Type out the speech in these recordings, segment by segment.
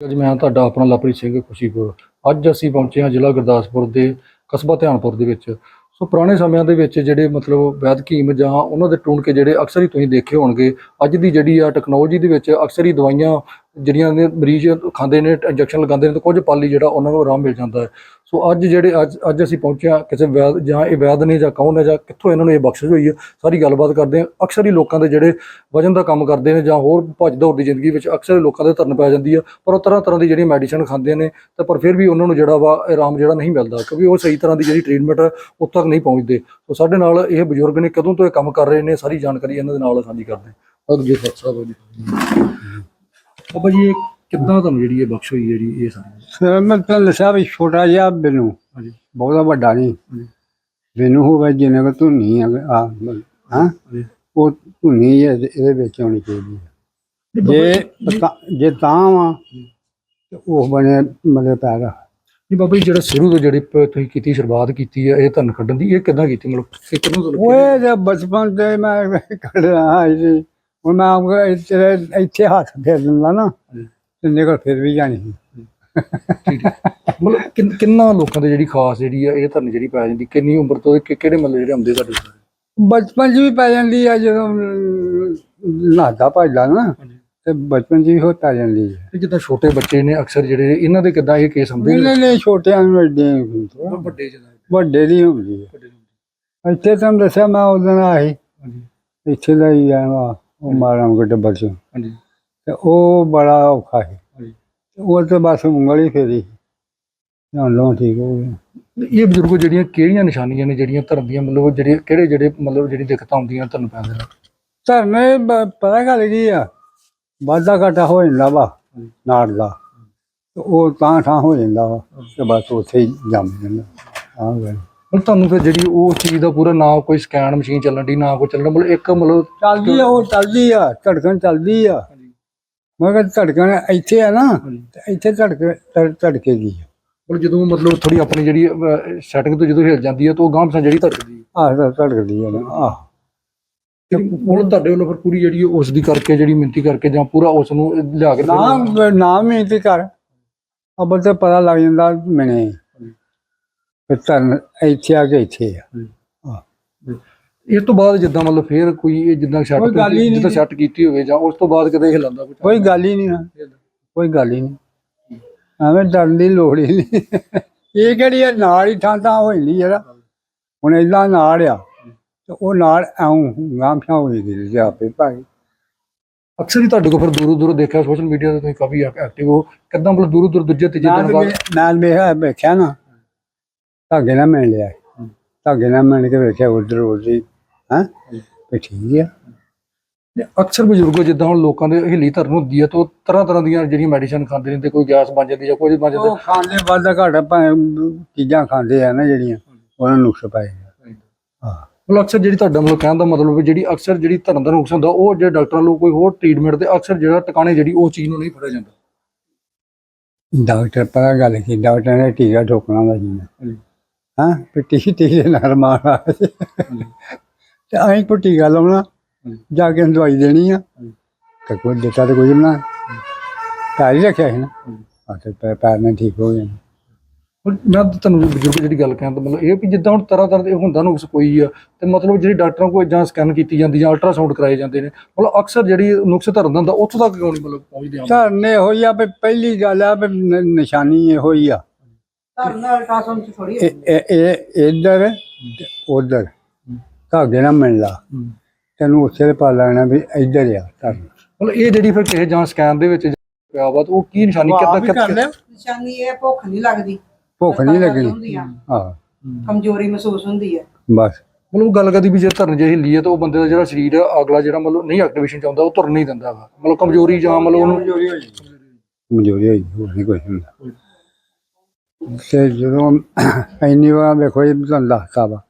ਜੀ, ਮੈਂ ਤੁਹਾਡਾ ਆਪਣਾ ਲਵਪ੍ਰੀਤ ਸਿੰਘ ਖੁਸ਼ੀਪੁਰ। ਅੱਜ ਅਸੀਂ ਪਹੁੰਚੇ ਹਾਂ ਜ਼ਿਲ੍ਹਾ ਗੁਰਦਾਸਪੁਰ ਦੇ ਕਸਬਾ ਧਿਆਨਪੁਰ ਦੇ ਵਿੱਚ। ਸੋ ਪੁਰਾਣੇ ਸਮਿਆਂ ਦੇ ਵਿੱਚ ਜਿਹੜੇ ਮਤਲਬ ਵੈਦ ਕੀਮ ਜਾਂ ਉਹਨਾਂ ਦੇ ਟੂਣਕੇ ਜਿਹੜੇ ਅਕਸਰ ਹੀ ਤੁਸੀਂ ਦੇਖੇ ਹੋਣਗੇ, ਅੱਜ ਦੀ ਜਿਹੜੀ ਆ ਟੈਕਨੋਲੋਜੀ ਦੇ ਵਿੱਚ ਅਕਸਰ ਹੀ ਦਵਾਈਆਂ ਜਿਹੜੀਆਂ ਨੇ ਮਰੀਜ਼ ਖਾਂਦੇ ਨੇ, ਇੰਜੈਕਸ਼ਨ ਲਗਾਉਂਦੇ ਨੇ ਤਾਂ ਕੁਝ ਪਾਲੀ ਜਿਹੜਾ ਉਹਨਾਂ ਨੂੰ ਆਰਾਮ ਮਿਲ ਜਾਂਦਾ ਹੈ। ਸੋ ਅੱਜ ਜਿਹੜੇ ਅੱਜ ਅੱਜ ਅਸੀਂ ਪਹੁੰਚੇ ਹਾਂ ਕਿਸੇ ਵੈਦ ਜਾਂ ਇਹ ਵੈਦ ਨੇ ਜਾਂ ਕੌਣ ਹੈ ਜਾਂ ਕਿੱਥੋਂ ਇਹਨਾਂ ਨੂੰ ਇਹ ਬਖਸ਼ਿਸ਼ ਹੋਈ ਹੈ, ਸਾਰੀ ਗੱਲਬਾਤ ਕਰਦੇ ਹਾਂ। ਅਕਸਰ ਹੀ ਲੋਕਾਂ ਦੇ ਜਿਹੜੇ ਵਜਨ ਦਾ ਕੰਮ ਕਰਦੇ ਨੇ ਜਾਂ ਹੋਰ ਭੱਜ ਦੌੜ ਦੀ ਜ਼ਿੰਦਗੀ ਵਿੱਚ ਅਕਸਰ ਹੀ ਲੋਕਾਂ ਦੇ ਧਰਨ ਪੈ ਜਾਂਦੀ ਹੈ, ਪਰ ਉਹ ਤਰ੍ਹਾਂ ਤਰ੍ਹਾਂ ਦੀ ਜਿਹੜੀ ਮੈਡੀਸਨ ਖਾਂਦੇ ਨੇ ਤੇ ਪਰ ਫਿਰ ਵੀ ਉਹਨਾਂ ਨੂੰ ਜਿਹੜਾ ਵਾ ਆਰਾਮ ਜਿਹੜਾ ਨਹੀਂ ਮਿਲਦਾ, ਕਿਉਂਕਿ ਉਹ ਸਹੀ ਤਰ੍ਹਾਂ ਦੀ ਜਿਹੜੀ ਟ੍ਰੀਟਮੈਂਟ ਉੱਥੇ ਤੱਕ ਨਹੀਂ ਪਹੁੰਚਦੇ। ਸੋ ਸਾਡੇ ਨਾਲ ਇਹ ਬਜ਼ੁਰਗ ਨੇ ਕਦੋਂ ਤੋਂ ਇਹ ਕੰਮ ਕਰ ਰਹੇ ਨੇ, ਸਾਰੀ ਜਾਣਕਾਰੀ ਇਹਨਾਂ ਦੇ ਨਾਲ ਸਾਂਝੀ ਕਰਦੇ ਹਾਂ। ਸਾਹਿਬ ਜੀ। ਬਾਬਾ ਜੀ ਇਹ ਕਿੱਦਾਂ ਤੁਹਾਨੂੰ ਜਿਹੜੀ ਇਹ ਬਖਸ਼ ਹੋਈ ਜਿਹੜੀ ਇਹ ਸਾਰੀ? ਸਰ ਮੈਂ ਤਾਂ ਦੱਸਿਆ ਵੀ ਛੋਟਾ ਜਿਹਾ ਬਿਨੂ ਹਾਂਜੀ। ਬਹੁਤਾ ਵੱਡਾ ਨਹੀਂ। ਹਾਂਜੀ। ਬਿਨੂ ਹੋਵੇ ਜਿੰਨੇ ਕੋ ਧੁੰਨੀ ਆ ਆ ਹਾਂ ਜੀ ਉਹ ਧੁੰਨੀ ਇਹ- ਇਹਦੇ ਵਿੱਚ ਆਉਣੀ ਚਾਹੀਦੀ ਹੈ ਜੇ ਜੇ ਤਾਂ ਵਾ ਤੇ ਉਹ ਬਣੇ ਮਤਲਬ ਪੈਰਾ ਜੀ ਬਾਬਾ ਜੀ ਜਿਹੜਾ ਸ਼ੁਰੂ ਤੋਂ ਜਿਹੜੀ ਪ- ਤੁਸੀਂ ਕੀਤੀ ਸ਼ੁਰੂਆਤ ਕੀਤੀ ਹੈ ਇਹ ਧਰਨ ਕੱਢਣ ਦੀ ਇਹ ਕਿੱਦਾਂ ਕੀਤੀ? ਮਤਲਬ ਇਹ ਕਦੋਂ ਤੋਂ ਲੱਗੀ? ਓਏ ਜੇ ਬਚਪਨ ਤੇ ਮੈਂ ਕੱਢਿਆ ਸੀ। ਹੁਣ ਮੈਂ ਆਪ ਇੱਥੇ ਇੱਥੇ ਹੱਥ ਫੇਰ ਦਿੰਦਾ ਨਾ। ਤੇ ਨਿਕਲ ਫਿਰ ਵੀ ਜਾਣੀ ਸੀ। ਮਤਲਬ ਕਿੰਨ- ਕਿੰਨਾ ਲੋਕਾਂ ਦੇ ਜਿਹੜੀ ਖਾਸ ਜਿਹੜੀ ਆ ਇਹ ਧਰਨ ਜਿਹੜੀ ਪੈ ਜਾਂਦੀ ਕਿੰਨੀ ਉਮਰ ਤੋਂ ਕਿ- ਕਿਹੜੇ ਮਤਲਬ ਜਿਹੜੇ ਹੁੰਦੇ ਤੁਹਾਡੇ ਕੋਲ? ਬਚਪਨ 'ਚ ਵੀ ਪੈ ਜਾਂਦੀ ਆ ਜਦੋਂ ਨਹਾਤਾ ਭੱਜਦਾ ਨਾ ਤੇ ਬਚਪਨ 'ਚ ਵੀ ਹੋ ਪੈ ਜਾਂਦੀ ਤੇ ਜਿੱਦਾਂ ਛੋਟੇ ਬੱਚੇ ਨੇ ਅਕਸਰ ਜਿਹੜੇ ਇਹਨਾਂ ਦੇ ਕਿੱਦਾਂ ਇਹ ਕੇਸ ਹੁੰਦੇ ਨੇ? ਨਹੀਂ ਨਹੀਂ ਛੋਟਿਆਂ ਨੂੰ ਐਡੇ ਨਹੀਂ ਹੁੰਦੇ। ਵੱਡੇ ਵੱਡੇ ਦੀ ਹੁੰਦੀ ਹੈ ਵੱਡੇ। ਇੱਥੇ ਤੁਹਾਨੂੰ ਦੱਸਿਆ ਮੈਂ ਉਦੋਂ ਆਈ ਹਾਂਜੀ। ਇੱਥੇ ਦਾ ਹੀ ਆ ਉਹ ਮਾਰਾਮ ਕੋ ਚ ਹਾਂਜੀ। ਤੇ ਉਹ ਬੜਾ ਔਖਾ ਸੀ। ਹਾਂਜੀ। ਉਹ ਤੇ ਬਸ ਉਂਗਲ ਹੀ ਫੇਰੀ ਹੁਣ ਲੋ ਠੀਕ ਹੋ ਗਿਆ। ਇਹ ਬਜ਼ੁਰਗੋ ਜਿਹੜੀਆਂ ਕਿਹੜੀਆਂ ਨਿਸ਼ਾਨੀਆਂ ਨੇ ਜਿਹੜੀਆਂ ਧਰਨ ਦੀਆਂ ਮਤਲਬ ਜਿਹੜੇ ਕਿਹੜੇ ਜਿਹੜੇ ਮਤਲਬ ਜਿਹੜੀ ਦਿੱਕਤਾਂ ਆਉਂਦੀਆਂ ਧਰਨ ਪੈਣ ਦੇ ਨਾਲ ਧਰਨੇ ਬ- ਪਤਾ ਗੱਲ ਕੀ ਆ? ਵਾਧਾ ਘਾਟਾ ਹੋ ਜਾਂਦਾ ਵਾ ਨਾੜ ਦਾ। ਤੇ ਉਹ ਤਾਂ ਠਾਂ ਹੋ ਜਾਂਦਾ ਵਾ ਤੇ ਬਸ ਉੱਥੇ ਹੀ ਜੰਮ ਜਾਂਦਾ ਆਹ ਗੱਲ। ਮਤਲਬ ਤੁਹਾਨੂੰ ਫਿਰ ਜਿਹੜੀ ਉਹ ਚੀਜ਼ ਦਾ ਪੂਰਾ ਨਾ ਕੋਈ ਸਕੈਨ ਮਸ਼ੀਨ ਚੱਲਣ ਦੀ ਨਾ ਕੋਈ ਚੱਲਣ ਮਤਲਬ ਇੱਕ ਮਤਲਬ ਚੱਲਦੀ ਆ ਉਹ ਚੱਲਦੀ ਆ ਧੜਕਣ ਚੱਲਦੀ ਆ। ਮਗਰ ਧੜਕਣ ਇੱਥੇ ਆ ਨਾ ਤੇ ਇੱਥੇ ਧੜਕ ਧੜ- ਧੜਕੇਗੀ ਮਤਲਬ ਜਦੋਂ ਮਤਲਬ ਥੋੜੀ ਆਪਣੀ ਜਿਹੜੀ ਸੈਟਿੰਗ ਤੋਂ ਜਦੋਂ ਹਿਲ ਜਾਂਦੀ ਹੈ ਤਾਂ ਉਹ ਗਾਂਹ ਪਸਾਂ ਜਿਹੜੀ ਧੜਕਦੀ ਹੈ ਆਹ ਧੜਕਦੀ ਆ ਨਾ ਆਹ। ਤੇ ਹੁਣ ਤੁਹਾਡੇ ਵੱਲੋਂ ਫਿਰ ਪੂਰੀ ਜਿਹੜੀ ਉਸ ਦੀ ਕਰਕੇ ਜਿਹੜੀ ਮਿੰਤੀ ਕਰਕੇ ਜਾਂ ਪੂਰਾ ਉਸ ਨੂੰ ਲਿਆ ਕੇ ਨਾ ਨਾਮ ਹੀ ਤੇ ਕਰ। ਅਬਲ ਤੇ ਪਤਾ ਲੱਗ ਜਾਂਦਾ ਮੈਨੇ ਫਿਰ ਇੱਥੇ ਆ ਕੇ ਇੱਥੇ ਆ। ਇਸ ਤੋਂ ਬਾਅਦ ਜਿੱਦਾਂ ਮਤਲਬ ਫੇਰ ਕੋਈ ਇਹ ਜਿੱਦਾਂ ਸੈੱਟ ਕੋਈ ਗੱਲ ਹੀ ਨਹੀਂ ਜਿੱਦਾਂ ਸੈੱਟ ਕੀਤੀ ਹੋਵੇ ਜਾਂ ਉਸ ਤੋਂ ਬਾਅਦ ਕਦੇ ਹਿਲਾਉਂਦਾ ਕੁਝ ਕੋਈ ਗੱਲ ਹੀ ਨਹੀਂ ਕੋਈ ਗੱਲ ਹੀ ਨਹੀਂ। ਐਵੇਂ ਡਰਨ ਦੀ ਲੋੜ ਹੀ ਨਹੀਂ। ਇਹ ਕਿਹੜੀ ਆ? ਨਾਲ ਹੀ ਥਾਂ ਥਾਂ ਹੋ ਜਾਂਦੀ ਯਾਰ ਹੁਣ ਇਦਾਂ ਨਾਲ ਆ ਤੇ ਉਹ ਨਾਲ ਐਉਂ ਗਾਂਫਿਆ ਹੋਈ ਦੀ ਤੇ ਆਪੇ ਭਾਈ ਅਕਸਰ ਹੀ ਤੁਹਾਡੇ ਕੋਲ ਫਿਰ ਦੂਰੋਂ ਦੂਰੋਂ ਦੇਖਿਆ ਸੋਸ਼ਲ ਮੀਡੀਆ ਤੇ ਤੁਸੀਂ ਕਾਫੀ ਐਕਟਿਵ ਹੋ। ਕਿੱਦਾਂ ਮਤਲਬ ਦੂਰੋਂ ਦੂਰ ਦੂਜੇ ਤੀਜੇ ਨਾਲ ਦਿਨ ਬਾਅਦ ਨਾਲ ਵੇਖਿਆ ਨਾ ਧਾਗੇ ਨਾਲ ਮਿਲ ਲਿਆ। ਧਾਗੇ ਨਾਲ ਮਿਲ ਕੇ ਵੇਖਿਆ ਉਧਰ ਉਧਰ ਹਾਂ? ਤੇ ਠੀਕ ਆ। ਤੇ ਅਕਸਰ ਬਜ਼ੁਰਗੋ ਜਿੱਦਾਂ ਹੁਣ ਲੋਕਾਂ ਦੇ ਹਿੱਲੀ ਧਰਨ ਹੁੰਦੀ ਹੈ ਤਾਂ ਉਹ ਤਰ੍ਹਾਂ ਤਰ੍ਹਾਂ ਦੀਆਂ ਜਿਹੜੀਆਂ ਮੈਡੀਸਨ ਖਾਂਦੇ ਨੇ ਤੇ ਕੋਈ ਗੈਸ ਬਣ ਜਾਂਦੀ ਜਾਂ ਕੁਝ ਬਣ ਜਾਂਦਾ। ਉਹ ਖਾਂਦੇ ਵਾਧਾ ਘਾਟਾ ਚੀਜ਼ਾਂ ਖਾਂਦੇ ਆ ਨਾ ਜਿਹੜੀਆਂ ਉਹਨਾਂ ਨੂੰ ਨੁਕਸ ਪਾਏ ਹਾਂ। ਮਤਲਬ ਅਕਸਰ ਜਿਹੜੀ ਤੁਹਾਡਾ ਮਤਲਬ ਕਹਿਣ ਦਾ ਮਤਲਬ ਜਿਹੜੀ ਅਕਸਰ ਜਿਹੜੀ ਧਰਨ ਦਾ ਨੁਕਸ ਹੁੰਦਾ ਉਹ ਜਿਹੜੇ ਡਾਕਟਰਾਂ ਨੂੰ ਕੋਈ ਹੋਰ ਟ੍ਰੀਟਮੈਂਟ ਤੇ ਅਕਸਰ ਜਿਹੜਾ ਟਿਕਾਣੇ ਜਿਹੜੀ ਉਹ ਚੀਜ਼ ਨੂੰ ਨਹੀਂ ਫੜਿਆ ਜਾਂਦਾ। ਡਾਕਟਰ ਪਤਾ ਗੱਲ ਕੀ ਡਾਕਟਰ ਨੇ ਟੀਕਾ ਠੋਕਣਾ ਦਾ ਜੀ। ਹਾਂ? ਤੇ ਟੀਕੇ ਟੀਕੇ ਨਾਲ ਮਾਰਾ ਤੇ ਆਈ ਕੋ ਟੀਕਾ ਲਾਉਣਾ ਜਾ ਕੇ ਦਵਾਈ ਦੇਣੀ ਆ। ਤੇ ਕੋਈ ਦਿੱਤਾ ਤੇ ਕੋਈ ਨਾ ਘਰ ਹੀ ਰੱਖਿਆ ਸੀ ਨਾ। ਆ ਤੇ ਪੈ- ਪੈਰ ਨਾਲ ਠੀਕ ਹੋ ਗਿਆ। ਮੈਂ ਤੁਹਾਨੂੰ ਬਜ਼ੁਰਗ ਜਿਹੜੀ ਗੱਲ ਕਹਿਣ ਦਾ ਮਤਲਬ ਇਹ ਵੀ ਜਿੱਦਾਂ ਹੁਣ ਤਰ੍ਹਾਂ ਤਰ੍ਹਾਂ ਦੇ ਹੁੰਦਾ ਨੁਕਸ ਕੋਈ ਆ ਤੇ ਮਤਲਬ ਜਿਹੜੀ ਡਾਕਟਰਾਂ ਕੋਲ ਜਾਂ ਸਕੈਨ ਕੀਤੀ ਜਾਂਦੀ ਜਾਂ ਅਲਟਰਾਸਾਊਂਡ ਕਰਾਏ ਜਾਂਦੇ ਨੇ ਮਤਲਬ ਅਕਸਰ ਜਿਹੜੀ ਨੁਕਸ ਧਰਨ ਦਾ ਹੁੰਦਾ ਉੱਥੋਂ ਤੱਕ ਕਿਉਂ ਨਹੀਂ ਮਤਲਬ ਪਹੁੰਚਦੇ ਆ ਧਰਨੇ ਹੋਈ ਆ ਵੀ ਪਹਿਲੀ ਗੱਲ ਆ ਵੀ ਨਿਸ਼ਾਨੀ ਇਹੋ ਹੀ ਆ। ਧਰਨਾ ਅਲਟਰਾਸਾਊਂਡ ਚ ਥੋੜੀ ਇਹ ਇਹ- ਇਹ ਇੱਧਰ ਤੇ ਉਧਰ ਧਾਗੇ ਨਾਲ ਮਿਲਣਾ ਹੂੰ। ਤੈਨੂੰ ਉੱਥੇ ਪਾ ਲੈਣਾ ਵੀ ਇੱਧਰ ਆ ਧਰਨ ਮਤਲਬ ਇਹ ਜਿਹੜੀ ਫਿਰ ਕਿਸੇ ਜਾਂ ਸਕੈਨ ਦੇ ਵਿੱਚ ਪਿਆ ਵਾ ਤਾਂ ਉਹ ਕੀ ਨਿਸ਼ਾਨੀ ਕਿੱਦਾਂ ਕਿੱਦਾਂ ਨਿਸ਼ਾਨੀ ਇਹ ਭੁੱਖ ਨਹੀਂ ਲੱਗਦੀ। ਭੁੱਖ ਨਹੀਂ ਲੱਤਾਂ ਦਰਦ ਲੱਗਣੀ ਹੁੰਦੀਆਂ, ਹਾਂ। ਕਮਜ਼ੋਰੀ ਮਹਿਸੂਸ ਹੁੰਦੀ ਹੈ ਬਸ। ਮਤਲਬ ਗੱਲ ਕਰਦੀ ਵੀ ਜੇ ਧਰਨ ਜੇ ਹਿੱਲੀ ਹੈ ਤਾਂ ਉਹ ਬੰਦੇ ਦਾ ਜਿਹੜਾ ਸਰੀਰ ਅਗਲਾ ਜਿਹੜਾ ਮਤਲਬ ਨਹੀਂ ਐਕਟੀਵੇਸ਼ਨ ਉਹ ਤੁਰ ਨਹੀਂ ਦਿੰਦਾ ਵਾ। ਮਤਲਬ ਕਮਜ਼ੋਰੀ ਜਾਂ ਮਤਲਬ ਉਹਨੂੰ ਕਮਜ਼ੋਰੀ ਹੋਈ ਹੋਰ ਨਹੀਂ ਕੁਛ ਹੁੰਦਾ। ਤੇ ਜਦੋਂ ਇੰਨੀ ਵਾਰ ਵੇਖੋ ਇਹ ਤੁਹਾਨੂੰ ਦੱਸਤਾ ਵਾ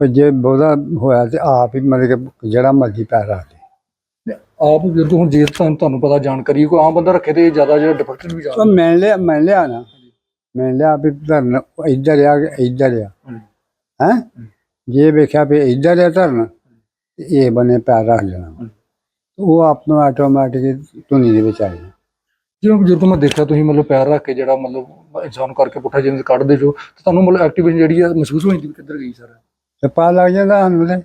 ਵੀ ਜੇ ਬਹੁਤਾ ਹੋਇਆ ਤੇ ਆਪ ਹੀ ਮਤਲਬ ਕਿ ਜਿਹੜਾ ਮਰਜ਼ੀ ਰੱਖ ਦੇ ਆਪ ਜਦੋਂ ਹੁਣ ਜੇ ਤੁਹਾਨੂੰ ਤੁਹਾਨੂੰ ਪਤਾ ਜਾਣਕਾਰੀ ਕੋਈ ਆਮ ਬੰਦਾ ਰੱਖੇ ਤੇ ਜ਼ਿਆਦਾ ਜਿਹੜਾ ਡਿਫੈਕਟਡ ਵੀ ਜ਼ਿਆਦਾ ਮੈਂ ਲਿਆ ਮੈਂ ਲਿਆ ਨਾ। ਮੈਂ ਲਿਆ ਵੀ ਧਰਨ ਇੱਧਰ ਆ ਕਿ ਇੱਧਰ ਆ। ਹੈ? ਜੇ ਵੇਖਿਆ ਵੀ ਇੱਧਰ ਆ ਧਰਨ ਇਹ ਬਨੇ ਪੈਰ ਰੱਖ ਲੈਣਾ। ਉਹ ਆਪ ਨੂੰ ਆਟੋਮੈਟਿਕ ਧੁਨੀ ਦੇ ਵਿੱਚ ਆ ਜਾਣਾ। ਜਿਵੇਂ ਬਜ਼ੁਰਗ ਮੈਂ ਦੇਖਿਆ ਤੁਸੀਂ ਮਤਲਬ ਪੈਰ ਰੱਖ ਕੇ ਜਿਹੜਾ ਮਤਲਬ ਇਨਸਾਨ ਕਰਕੇ ਪੁੱਠਾ ਜਿਵੇਂ ਕੱਢਦੇ ਜੋ ਤੇ ਤੁਹਾਨੂੰ ਮਤਲਬ ਐਕਟੀਵੇਸ਼ਨ ਜਿਹੜੀ ਆ ਮਹਿਸੂਸ ਹੋ ਜਾਂਦੀ ਕਿੱਧਰ ਗਈ ਸਰ? ਤੇ ਪਾ ਲੱਗ ਜਾਂਦਾ ਸਾਨੂੰ ਤੇ।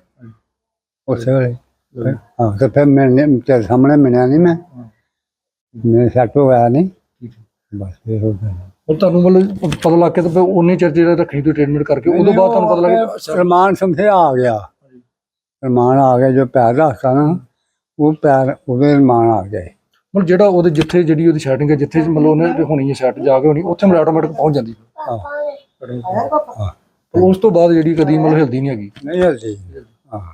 ਉਸੇ ਵੇਲੇ। ਹਾਂ। ਤੇ ਫਿਰ ਮਿਲਨੇ ਤੇ ਸਾਹਮਣੇ ਮਿਲਿਆ ਨਹੀਂ ਮੈਂ। ਮੇਰੇ ਸੈੱਟ ਹੋਇਆ ਨਹੀਂ ਬਸ ਫਿਰ ਹੋ ਗਿਆ। ਉਹ ਤੁਹਾਨੂੰ ਮਤਲਬ ਪਤਾ ਲੱਗ ਕੇ ਤਾਂ ਫਿਰ ਉਨੇ ਚਿਰ ਜਿਹੜਾ ਰੱਖਣੀ ਤੋਂ ਟ੍ਰੀਟਮੈਂਟ ਕਰਕੇ ਉਦੋਂ ਬਾਅਦ ਤੁਹਾਨੂੰ ਪਤਾ ਲੱਗ ਗਿਆ ਰਮਾਨ ਸਮਝੇ ਆ ਗਿਆ। ਰਮਾਨ ਆ ਗਿਆ ਜੋ ਪੈਰ ਰੱਖਤਾ ਨਾ ਉਹ ਪੈਰ ਉਹਦੇ ਰਮਾਨ ਆ ਗਏ ਮਤਲਬ ਜਿਹੜਾ ਉਹਦੇ ਜਿੱਥੇ ਜਿਹੜੀ ਉਹਦੀ ਸੈਟਿੰਗ ਹੈ ਜਿੱਥੇ ਮਤਲਬ ਉਹਨੇ ਹੋਣੀ ਹੈ ਸੈਟ ਜਾ ਕੇ ਹੋਣੀ ਉੱਥੇ ਮਤਲਬ ਆਟੋਮੈਟਿਕ ਪਹੁੰਚ ਜਾਂਦੀ। ਹਾਂ। ਤੇ ਉਸ ਤੋਂ ਬਾਅਦ ਜਿਹੜੀ ਕਦੀ ਮਤਲਬ ਹਿਲਦੀ ਨਹੀਂ ਹੈਗੀ। ਨਹੀਂ ਹਲਦੀ। ਹਾਂ।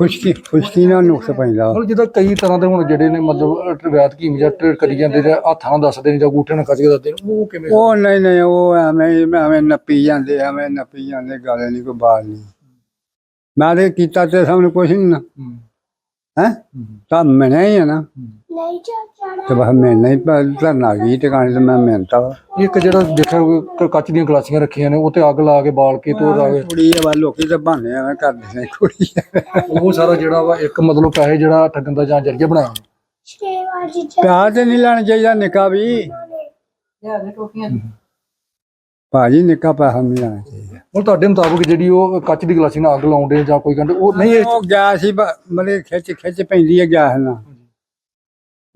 ਖੁਸ਼ਕੀ ਖੁਸ਼ਕੀ ਨਾਲ ਨੁਕਸ ਪੈਂਦਾ। ਮਤਲਬ ਜਿੱਦਾਂ ਕਈ ਤਰ੍ਹਾਂ ਦੇ ਹੁਣ ਜਿਹੜੇ ਨੇ ਮਤਲਬ ਰਵਾਇਤ ਕੀ ਜਾਂ ਟ੍ਰੇਡ ਕਰੀ ਜਾਂਦੇ ਨੇ ਹੱਥਾਂ ਨਾਲ ਦੱਸਦੇ ਨੇ ਜਾਂ ਅੰਗੂਠੇ ਨਾਲ ਖੱਚ ਕੇ ਦੱਸਦੇ ਨੇ ਉਹ ਕਿਵੇਂ ਉਹ ਨਹੀਂ ਨਹੀਂ ਉਹ ਐਵੇਂ ਹੀ ਐਵੇਂ ਨੱਪੀ ਜਾਂਦੇ ਐਵੇਂ ਨੱਪੀ ਜਾਂਦੇ ਗੱਲ ਨਹੀਂ ਕੋਈ ਬਾਤ ਨਹੀਂ। ਮੈਂ ਤੇ ਕੀਤਾ ਤੇ ਸਾਹਮਣੇ ਕੁਛ ਨਹੀਂ ਨਾ। ਹੂੰ, ਹੈ? ਹੂੰ, ਤਾਂ ਮਿਲਿਆ ਹੀ ਹੈ ਨਾ। ਹੂੰ। ਤੇ ਬਸ ਮੈਂ ਨਹੀਂ ਧਰਨਾ ਗਈ ਟਿਕਾਣੇ ਤੇ ਮੈਂ ਮਿਹਨਤਾ ਵਾ ਇੱਕ ਜਿਹੜਾ ਦੇਖਿਆ ਹੋਵੇ ਕੱਚ ਦੀਆਂ ਗਲਾਸੀਆਂ ਰੱਖੀਆਂ ਨੇ ਉਹ ਤੇ ਅੱਗ ਲਾ ਕੇ ਬਾਲ ਕੇ ਤੋੜ ਆ ਕੁੜੀ ਆ ਵਾ ਲੋਕੀ ਤਾਂ ਬਹਾਨੇ ਐਵੇਂ ਕਰਦੇ ਨੇ ਕੁੜੀ ਆ। ਉਹ ਸਾਰਾ ਜਿਹੜਾ ਵਾ ਇੱਕ ਮਤਲਬ ਪੈਸੇ ਜਿਹੜਾ ਠੱਗਣ ਦਾ ਜਾਂ ਜਰੀਆ ਬਣਾਇਆ। ਪਿਆਰ ਤੇ ਨਹੀਂ ਲੈਣਾ ਚਾਹੀਦਾ ਨਿੱਕਾ ਵੀ। ਭਾਜੀ ਨਿੱਕਾ ਪੈਸਾ ਨਹੀਂ ਲੈਣਾ ਚਾਹੀਦਾ। ਹੁਣ ਤੁਹਾਡੇ ਮੁਤਾਬਕ ਜਿਹੜੀ ਉਹ ਕੱਚ ਦੀ ਗਲਾਸੀ ਨਾਲ ਅੱਗ ਲਾਉਂਦੇ ਜਾਂ ਕੋਈ ਕਹਿੰਦੇ ਉਹ ਨਹੀਂ ਇਹ ਉਹ ਗੈਸ ਹੀ ਬ- ਮਤਲਬ ਖਿੱਚ ਖਿੱਚ ਪੈਂਦੀ ਹੈ ਗੈਸ ਨਾਲ।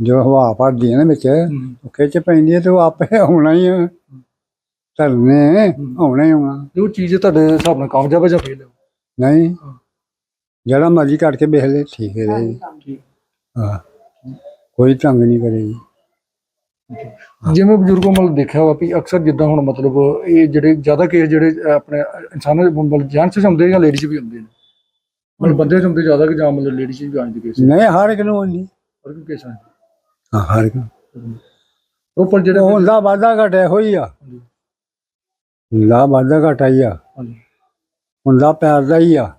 ਜੋ ਹਵਾ ਭਰਦੀ ਹੈ ਨਾ ਵਿੱਚ ਉਹ ਖਿੱਚ ਪੈਂਦੀ ਹੈ ਤੇ ਉਹ ਆਪੇ ਹੋਣਾ ਹੀ ਆ। ਧਰਨੇ ਹੀ। ਹੋਣਾ ਇਹ ਉਹ ਚੀਜ਼ ਤੁਹਾਡੇ ਹਿਸਾਬ ਨਾਲ ਕਾਮਯਾਬ ਹੈ ਜਾਂ ਫੇਲ ਹੈ ਨਹੀਂ। ਜਿਹੜਾ ਮਰਜ਼ੀ ਕਰਕੇ ਵੇਖ ਲੈ ਠੀਕ ਹੈ ਜੀ। ਹਾਂ। ਕੋਈ ਤੰਗ ਨਹੀਂ ਕਰੇਗੀ ਜਿਵੇਂ ਬਜ਼ੁਰਗੋਂ ਮਤਲਬ ਦੇਖਿਆ ਵਾ ਵੀ ਅਕਸਰ ਜਿੱਦਾਂ ਹੁਣ ਮਤਲਬ ਇਹ ਜਿਹੜੇ ਜ਼ਿਆਦਾ ਕੇਸ ਜਿਹੜੇ ਆਪਣੇ ਇਨਸਾਨਾਂ ਦੇ ਮਤਲਬ ਜੈਂਟਸ ਚ ਹੁੰਦੇ ਜਾਂ ਲੇਡੀਜ਼ ਵੀ ਹੁੰਦੇ ਨੇ? ਮਤਲਬ ਬੰਦੇ ਚ ਹੁੰਦੇ ਜ਼ਿਆਦਾ ਕਿ ਜਾਂ ਮਤਲਬ ਲੇਡੀਜ਼ ਵੀ ਆਉਂਦੇ ਕੇਸ? ਨਹੀਂ ਹਰ ਇੱਕ ਨੂੰ ਹੁੰਦੀ। ਪਰ ਕੋਈ ਕੇਸ ਹੈ ਹਾਂ ਹਰ ਇੱਕ। ਉਹ ਪਰ ਜਿਹੜੇ ਉਹ ਹੁੰਦਾ ਵਾਧਾ ਘਟਿਆ ਹੋਈ ਆ। ਹੁੰਦਾ ਵਾਧਾ ਘਟਾ ਹੀ ਆ। ਹਾਂਜੀ। ਹੁੰਦਾ ਪੈਰ ਦਾ ਹੀ ਆ।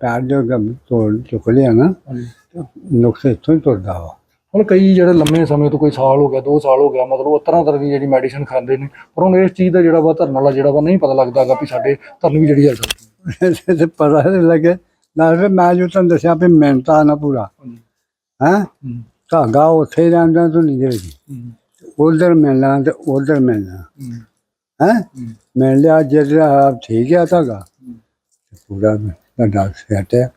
ਪੈਰ ਜੋ ਗਮ ਤੋੜ ਚੁੱਕ ਲਿਆ ਨਾ ਨੁਕਸ ਇੱਥੋਂ ਹੀ ਤੁਰਦਾ ਵਾ। ਹੁਣ ਕਈ ਜਿਹੜੇ ਲੰਮੇ ਸਮੇਂ ਤੋਂ ਕੋਈ ਸਾਲ ਹੋ ਗਿਆ 2 ਸਾਲ ਹੋ ਗਿਆ ਮਤਲਬ ਉਹ ਤਰ੍ਹਾਂ ਤਰ੍ਹਾਂ ਦੀ ਜਿਹੜੀ ਮੈਡੀਸਿਨ ਖਾਂਦੇ ਨੇ ਪਰ ਹੁਣ ਇਸ ਚੀਜ਼ ਦਾ ਜਿਹੜਾ ਵਾ ਧਰਨ ਵਾਲਾ ਜਿਹੜਾ ਵਾ ਨਹੀਂ ਪਤਾ ਲੱਗਦਾਗਾ ਵੀ ਸਾਡੇ ਧਰਨ ਵੀ ਜਿਹੜੀ ਹੈ ਤੇ ਪਤਾ ਨਹੀਂ ਲੱਗੇ। ਨਾ ਫਿਰ ਮੈਂ ਜੋ ਤੁਹਾਨੂੰ ਦੱਸਿਆ ਵੀ ਮਿਹਨਤਾਂ ਨਾ ਪੂਰਾ। ਹੂੰ, ਧਾਗਾ ਉੱਥੇ ਰਹਿੰਦਾ ਤੂੰ ਨਹੀਂ ਹੂੰ, ਉਧਰ ਮਿਲਣਾ ਤੇ ਉਧਰ ਮਿਲਣਾ। ਹੂੰ। ਮਿਲ ਲਿਆ ਜਿਹੜਾ ਠੀਕ ਆ ਧਾਗਾ। ਤੇ ਪੂਰਾ ਤੁਹਾਡਾ ਸੈਟ ਹੈ।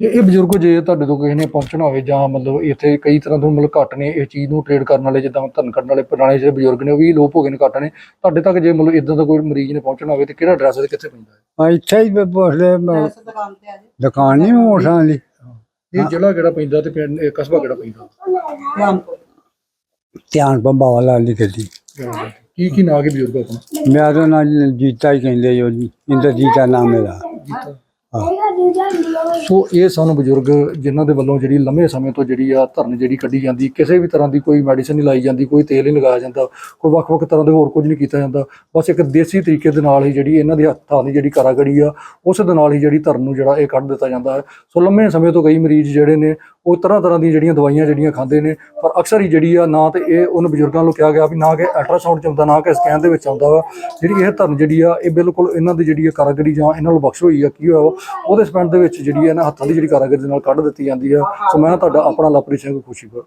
ਇਹ ਇਹ ਬਜ਼ੁਰਗੋ ਜੇ ਤੁਹਾਡੇ ਤੋਂ ਕਿਸੇ ਨੇ ਪਹੁੰਚਣਾ ਹੋਵੇ ਜਾਂ ਮਤਲਬ ਇੱਥੇ ਕਈ ਤਰ੍ਹਾਂ ਦੇ ਮਤਲਬ ਘੱਟ ਨੇ ਇਹ ਚੀਜ਼ ਨੂੰ ਟ੍ਰੇਡ ਕਰਨ ਵਾਲੇ ਜਿੱਦਾਂ ਧਨ ਕਰਨ ਵਾਲੇ ਪੁਰਾਣੇ ਜਿਹੜੇ ਬਜ਼ੁਰਗ ਨੇ ਉਹ ਵੀ ਲੋਪ ਹੋ ਗਏ ਨੇ ਘੱਟ ਨੇ ਤੁਹਾਡੇ ਤੱਕ ਜੇ ਮਤਲਬ ਇਦਾਂ ਦਾ ਕੋਈ ਮਰੀਜ਼ ਨੇ ਪਹੁੰਚਣਾ ਹੋਵੇ ਤੇ ਕਿਹੜਾ ਐਡਰੈਸ ਤੇ ਕਿੱਥੇ ਪੈਂਦਾ ਹੈ? ਆ ਇੱਥੇ ਹੀ ਇਸ ਦੁਕਾਨ ਤੇ ਆ ਜੀ। ਦੁਕਾਨ ਨਹੀਂ ਮੋਟਰਾਂ ਦੀ ਇਹ ਜ਼ਿਲ੍ਹਾ ਕਿਹੜਾ ਪੈਂਦਾ ਤੇ ਪਿੰਡ ਇਹ ਕਸਬਾ ਕਿਹੜਾ ਪੈਂਦਾ? ਧਿਆਨ ਤੋਂ ਧਿਆਨ ਪੰਬਾਵਾ ਲਾ ਲਈ ਗੱਡੀ ਕੀ ਕੀ ਨਾਂ ਕੇ ਬਜ਼ੁਰਗ ਆਪਣਾ? ਮੇਰਾ ਤਾਂ ਨਾਂ ਜੀਤਾ ਹੀ ਕਹਿੰਦੇ ਜੋ ਜੀ। ਇੰਦਰਜੀਤਾ ਨਾਮ ਮੇਰਾ। ਸੋ ਇਹ ਸਾਨੂੰ ਬਜ਼ੁਰਗ ਜਿਨ੍ਹਾਂ ਦੇ ਵੱਲੋਂ ਜਿਹੜੀ ਲੰਮੇ ਸਮੇਂ ਤੋਂ ਜਿਹੜੀ ਆ ਧਰਨ ਜਿਹੜੀ ਕੱਢੀ ਜਾਂਦੀ, ਕਿਸੇ ਵੀ ਤਰ੍ਹਾਂ ਦੀ ਕੋਈ ਮੈਡੀਸਨ ਨਹੀਂ ਲਾਈ ਜਾਂਦੀ, ਕੋਈ ਤੇਲ ਨਹੀਂ ਲਗਾਇਆ ਜਾਂਦਾ, ਕੋਈ ਵੱਖ-ਵੱਖ ਤਰ੍ਹਾਂ ਦੇ ਹੋਰ ਕੁਝ ਨਹੀਂ ਕੀਤਾ ਜਾਂਦਾ, ਬਸ ਇੱਕ ਦੇਸੀ ਤਰੀਕੇ ਦੇ ਨਾਲ ਹੀ ਜਿਹੜੀ ਇਹਨਾਂ ਦੇ ਹੱਥਾਂ ਦੀ ਜਿਹੜੀ ਕਾਰਾਗੜੀ ਆ, ਉਸ ਦੇ ਨਾਲ ਹੀ ਜਿਹੜੀ ਧਰਨ ਨੂੰ ਜਿਹੜਾ ਇਹ ਕੱਢ ਦਿੱਤਾ ਜਾਂਦਾ ਹੈ। ਸੋ ਲੰਮੇ ਸਮੇਂ ਤੋਂ ਕਈ ਮਰੀਜ਼ ਜਿਹੜੇ ਨੇ, ਉਹ ਤਰ੍ਹਾਂ ਤਰ੍ਹਾਂ ਦੀਆਂ ਜਿਹੜੀਆਂ ਦਵਾਈਆਂ ਜਿਹੜੀਆਂ ਖਾਂਦੇ ਨੇ, ਪਰ ਅਕਸਰ ਹੀ ਜਿਹੜੀ ਆ ਨਾ ਤੇ ਇਹ ਉਹਨਾਂ ਬਜ਼ੁਰਗਾਂ ਨੂੰ ਕਿਹਾ ਗਿਆ ਵੀ ਨਾ ਕਿ ਅਲਟਰਾਸਾਊਂਡ ਚ ਆਉਂਦਾ, ਨਾ ਕਿ ਸਕੈਨ ਦੇ ਵਿੱਚ ਆਉਂਦਾ ਵਾ। ਜਿਹੜੀ ਇਹ ਧਰਨ ਜਿਹੜੀ ਆ, ਇਹ ਬਿਲਕੁਲ ਇਹਨਾਂ ਦੀ ਜਿਹੜੀ ਆ ਕਾਰਾਗੜੀ ਜਾਂ ਇਹਨਾਂ ਨੂੰ ਬਖਸ਼ ਹੋਈ ਆ, ਕੀ ਹੋਇਆ ਵਾ ਉਹਦੇ ਸਬੰਧ ਦੇ ਵਿੱਚ ਜਿਹੜੀ ਹੈ ਨਾ ਹੱਥਾਂ ਦੀ ਜਿਹੜੀ ਕਾਰਾਗਰੀ ਦੇ ਨਾਲ ਕੱਢ ਦਿੱਤੀ ਜਾਂਦੀ ਆ। ਸੋ ਮੈਂ ਤੁਹਾਡਾ ਆਪਣਾ ਲਵਪ੍ਰੀਤ ਸਿੰਘ ਖੁਸ਼ੀਪੁਰ